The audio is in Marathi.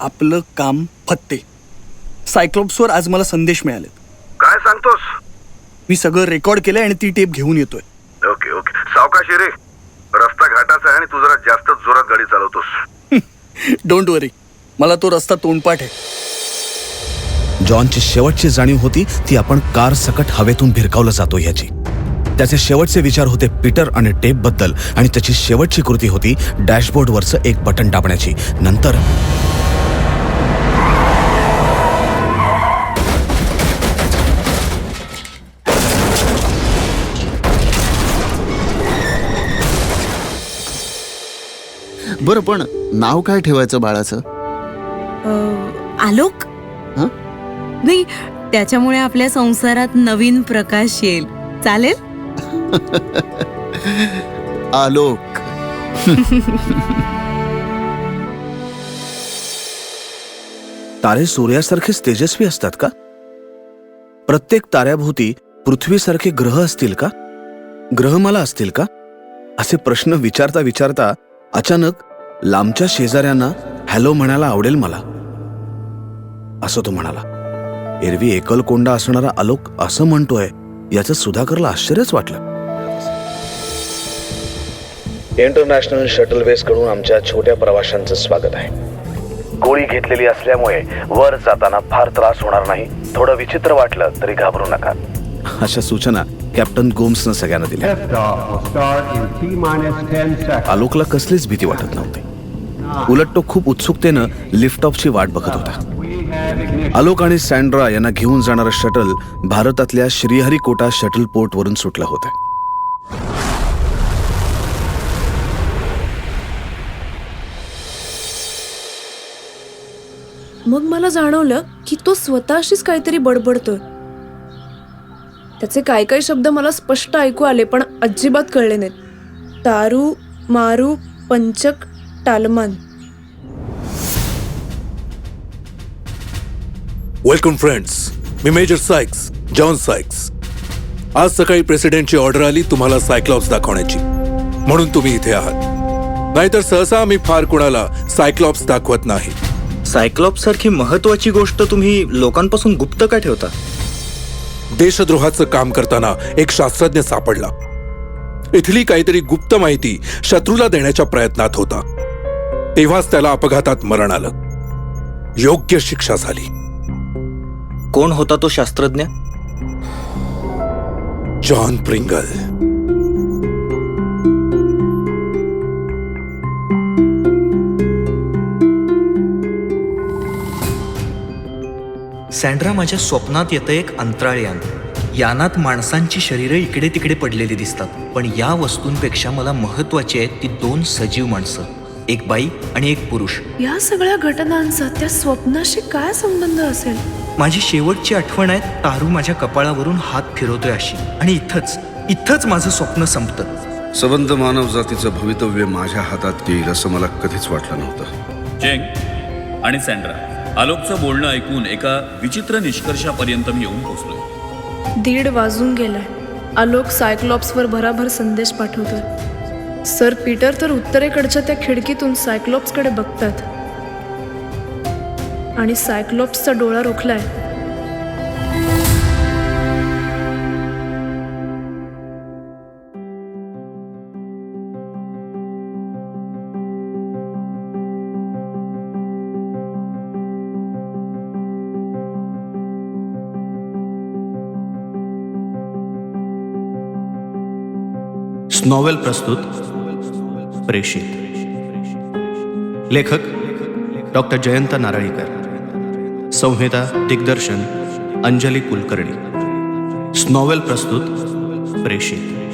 आपलं काम फत्ते. सायक्लोप्सवर आज मला संदेश मिळाले काय सांगतोस? मी सगळं रेकॉर्ड केलंय आणि ती टेप घेऊन येतोय. Okay okay. सावकाश ये रे. रस्ता घाटाचा आहे आणि तू जरा जास्त जोरात गाडी चालवतोस. डोंट वरी मला तो रस्ता तोंडपाठ आहे. जॉनची शेवटची जाणीव होती ती आपण कार सकट हवेतून भिरकावलं जातो याची त्याचे शेवटचे विचार होते पीटर आणि टेपबद्दल आणि त्याची शेवटची कृती होती डॅशबोर्डवरचं एक बटन दाबण्याची. नंतर बरं पण नाव काय ठेवायचं बाळाचं? अ, आलोक? हं? नाही त्याच्यामुळे आपल्या संसारात नवीन प्रकाश येईल. चालेल? आलोक. तारे सूर्यासारखेच तेजस्वी असतात का? प्रत्येक ताऱ्याभोवती पृथ्वीसारखे ग्रह असतील का? ग्रहमाला असतील का? असे प्रश्न विचारता विचारता अचानक लांबच्या शेजाऱ्यांना हॅलो म्हणायला आवडेल मला. असं तो म्हणाला. एरवी एकलकोंडा असणारा आलोक असं म्हणतोय याचं सुधाकरला आश्चर्यच वाटलं. इंटरनॅशनल शटल वेस कडून आमच्या छोट्या प्रवाशांचं स्वागत आहे. गोळी घेतलेली असल्यामुळे वर जाताना फार त्रास होणार नाही. थोडं विचित्र वाटलं तरी घाबरू नका. अशा सूचना कॅप्टन गोम्सनं सगळ्यांना दिल्या. आलोकला कसलीच भीती वाटत नव्हती. उलट तो खूप उत्सुकतेनं लिफ्ट ऑफची वाट बघत होता. आलोक आणि सँड्रा यांना घेऊन जाणारं शटल भारतातल्या श्रीहरिकोटा शटल पोर्ट वरून सुटलं होतं. मग मला जाणवलं की तो स्वतःशीच काहीतरी बडबडतोय. त्याचे काय काय शब्द मला स्पष्ट ऐकू आले पण अजिबात कळले नाहीत. तारू मारू पंचक टालमान वेलकम फ्रेंड्स मी मेजर सायक्स जॉन सायक्स. आज सकाळी प्रेसिडेंटची ऑर्डर आली तुम्हाला सायक्लॉप्स दाखवण्याची. म्हणून तुम्ही इथे आहात. नाहीतर सहसा आम्ही फार कुणाला सायक्लॉप्स दाखवत नाही. सायक्लॉप्स सारखी महत्वाची गोष्ट तुम्ही लोकांपासून गुप्त का ठेवता? देशद्रोहाचं काम करताना एक शास्त्रज्ञ सापडला. इथली काहीतरी गुप्त माहिती शत्रूला देण्याच्या प्रयत्नात होता. तेव्हाच त्याला अपघातात मरण आलं. योग्य शिक्षा झाली. कोण होता तो शास्त्रज्ञ? John Pringle. सँड्रा माझ्या स्वप्नात येतं एक अंतराळयान यानात माणसांची शरीरं इकडे तिकडे पडलेली दिसतात पण या वस्तूंपेक्षा मला महत्वाची आहेत ती दोन सजीव माणसं एक बाई आणि एक पुरुष. या सगळ्या घटनांचा त्या स्वप्नाशी काय संबंध असेल? माझी शेवटची आठवण आहे तारू माझ्या कपाळावरून हात फिरवतोय अशी. आणि इथंच इथंच माझं स्वप्न संपतं. सबंध मानवजातीचं भवितव्य माझ्या हातात येईल असं मला कधीच वाटलं नव्हतं. चेंग आणि सँड्रा आलोकचं बोलणं ऐकून एका विचित्र निष्कर्षापर्यंत मी येऊन पोचलो दीड वाजून गेलाय. आलोक सायक्लॉप्सवर भराभर संदेश पाठवतोय. सर पीटर तर उत्तरेकडच्या त्या खिडकीतून सायक्लॉप्सकडे बघतात. आणि सायक्लॉप्सचा डोळा रोखलाय. नॉवेल प्रस्तुत प्रेषित. लेखक डॉक्टर जयंत नारळीकर. संहिता दिग्दर्शन अंजली कुलकर्णी. स्नॉवेल प्रस्तुत प्रेषित.